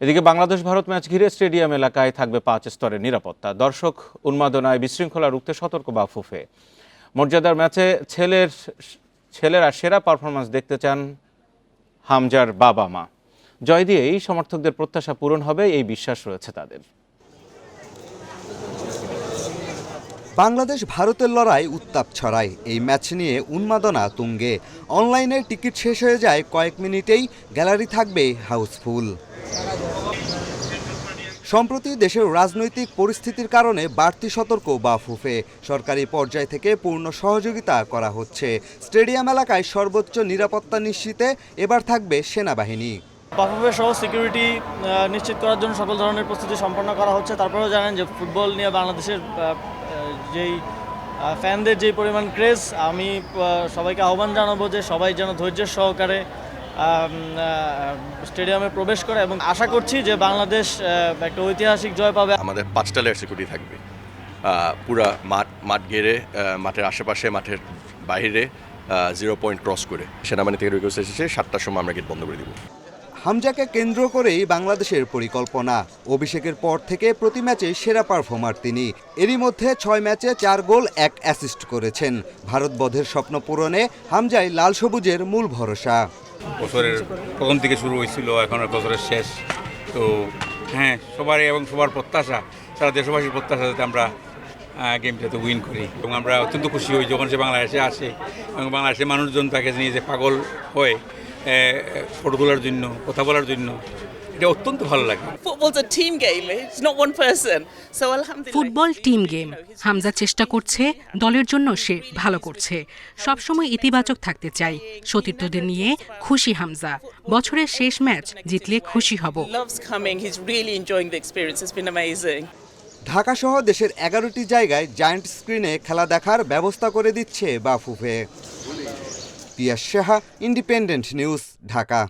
এদিকে বাংলাদেশ ভারত ম্যাচ ঘিরে স্টেডিয়াম এলাকায় থাকবে পাঁচ স্তরের নিরাপত্তা। দর্শক উন্মাদনায় বিশৃঙ্খলা রুখতে সতর্ক বাফুফে মর্যাদার ম্যাচে ছেলের ছেলেরা সেরা পারফরমেন্স দেখতে চান হামজার বাবা মা। জয় দিয়েই সমর্থকদের প্রত্যাশা পূরণ হবে, এই বিশ্বাস রয়েছে তাদের। বাংলাদেশ ভারতের লড়াই উত্তাপ ছড়ায়। এই ম্যাচ নিয়ে উন্মাদনা তুঙ্গে। অনলাইনে টিকিট শেষ হয়ে যায় কয়েক মিনিটেই। গ্যালারি থাকবে হাউসফুল। সম্প্রতি দেশের রাজনৈতিক পরিস্থিতির কারণে বাড়তি সতর্ক বাফুফে সরকারি পর্যায় থেকে পূর্ণ সহযোগিতা করা হচ্ছে। স্টেডিয়াম এলাকায় সর্বোচ্চ নিরাপত্তা নিশ্চিতে এবার থাকবে সেনাবাহিনী। বাফুফে সহ সিকিউরিটি নিশ্চিত করার জন্য সকল ধরনের প্রস্তুতি সম্পন্ন করা হচ্ছে। তারপরেও জানেন যে ফুটবল নিয়ে বাংলাদেশের যেই ফ্যানদের যেই পরিমাণ ক্রেজ, আমি সবাইকে আহ্বান জানাব যে সবাই যেন ধৈর্যের সহকারে স্টেডিয়ামে প্রবেশ করে এবং আশা করছি যে বাংলাদেশ একটা ঐতিহাসিক জয় পাবে। আমাদের পাঁচটা লেয়ার সিকিউরিটি থাকবে। পুরা মাঠ মাঠ ঘেরে মাঠের আশেপাশে মাঠের বাইরে জিরো পয়েন্ট ক্রস করে সেনাবাহিনী থেকে রিকোয়েস্ট এসেছে সাতটার সময় আমরা গেট বন্ধ করে দিব। হামজাকে কেন্দ্র করেই বাংলাদেশের পরিকল্পনা। অভিষেকের পর থেকে প্রতি ম্যাচে সেরা পারফর্মার তিনি। এরই মধ্যে ছয় ম্যাচে চার গোল এক অ্যাসিস্ট করেছেন। ভারত বধের স্বপ্ন পূরণে হামজাই লাল সবুজের মূল ভরসা। বছরের প্রথম থেকে শুরু হয়েছিল, এখন বছরের শেষ। তো হ্যাঁ সবারই এবং সবার প্রত্যাশা, সারা দেশবাসীর প্রত্যাশা যাতে আমরা গেম গেমটাতে উইন করি। এবং আমরা অত্যন্ত খুশি হই যখন সে বাংলাদেশে আসে এবং বাংলাদেশের মানুষজন তাকে নিয়ে যে পাগল হয় ফটো তোলার জন্য, কথা বলার জন্য এটা অত্যন্ত ভালো লাগে. ফুটবল টিম গেম হামজা চেষ্টা করছে দলের জন্য সে ভালো করছে। সবসময় ইতিবাচক থাকতে চাই। সতীর্থদের নিয়ে খুশি হামজা। বছরের শেষ ম্যাচ জিতলে খুশি হব. ঢাকা সহ দেশের এগারোটি জায়গায় জায়ান্ট স্ক্রিনে খেলা দেখার ব্যবস্থা করে দিচ্ছে Bafufe. Piyas Saha independent news Dhaka.